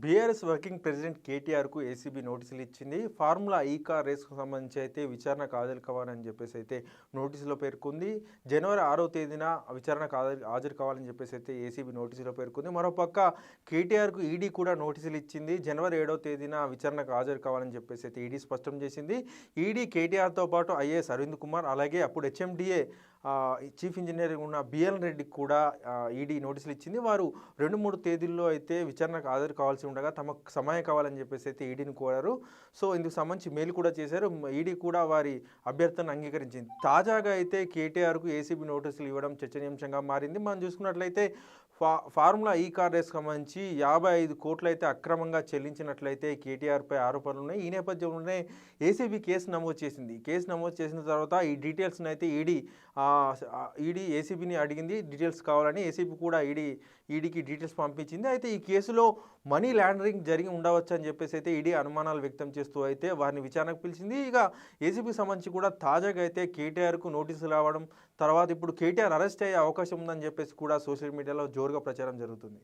BRS working president కేటీఆర్కు ACB నోటీసులు ఇచ్చింది. ఫార్ములా ఈ కార్ రేస్కు సంబంధించి అయితే విచారణకు హాజరు కావాలని చెప్పేసి అయితే నోటీసులో పేర్కొంది. జనవరి ఆరో తేదీన విచారణకు హాజరు హాజరు కావాలని చెప్పేసి అయితే ఏసీబీ నోటీసులో పేర్కొంది. మరోపక్క కేటీఆర్కు ఈడీ కూడా నోటీసులు ఇచ్చింది. జనవరి ఏడో తేదీన విచారణకు హాజరు కావాలని చెప్పేసి అయితే ఈడీ స్పష్టం చేసింది. ఈడీ కేటీఆర్తో పాటు ఐఏఎస్ అరవింద్ కుమార్ అలాగే అప్పుడు హెచ్ఎండిఏ చీఫ్ ఇంజనీర్ ఉన్న బిఎల్ రెడ్డికి కూడా ఈడీ నోటీసులు ఇచ్చింది. వారు రెండు మూడు తేదీల్లో అయితే విచారణకు హాజరు కావాల్సి ఉండగా తమకు సమయం కావాలని చెప్పేసి అయితే ఈడీని కోరారు. సో ఇందుకు సంబంధించి మెయిల్ కూడా చేశారు. ఈడీ కూడా వారి అభ్యర్థన అంగీకరించింది. తాజాగా అయితే కేటీఆర్కు ఏసీబీ నోటీసులు ఇవ్వడం చర్చనీయాంశంగా మారింది. మనం చూసుకున్నట్లయితే ఫా ఫార్ములా ఈ కార్ రేస్ సంబంధించి యాభై ఐదు కోట్లు అయితే అక్రమంగా చెల్లించినట్లయితే కేటీఆర్పై ఆరోపణలు ఉన్నాయి ఈ నేపథ్యంలోనే ఏసీబీ కేసు నమోదు చేసింది. కేసు నమోదు చేసిన తర్వాత ఈ డీటెయిల్స్ని అయితే ఈడీ ఈడీ ఏసీబీని అడిగింది. డీటెయిల్స్ కావాలని ఏసీబీ కూడా ఈడీ ఈడీకి డీటెయిల్స్ పంపించింది. అయితే ఈ కేసులో మనీ లాండరింగ్ జరిగి ఉండవచ్చు అని చెప్పేసి అయితే ఈడీ అనుమానాలు వ్యక్తం చేస్తూ అయితే వారిని విచారణకు పిలిచింది. ఇక ఏసీబీ సంబంధించి కూడా తాజాగా అయితే కేటీఆర్కు నోటీసులు రావడం తర్వాత ఇప్పుడు కేటీఆర్ అరెస్ట్ అయ్యే అవకాశం ఉందని చెప్పేసి కూడా సోషల్ మీడియాలో జోరుగా ప్రచారం జరుగుతుంది.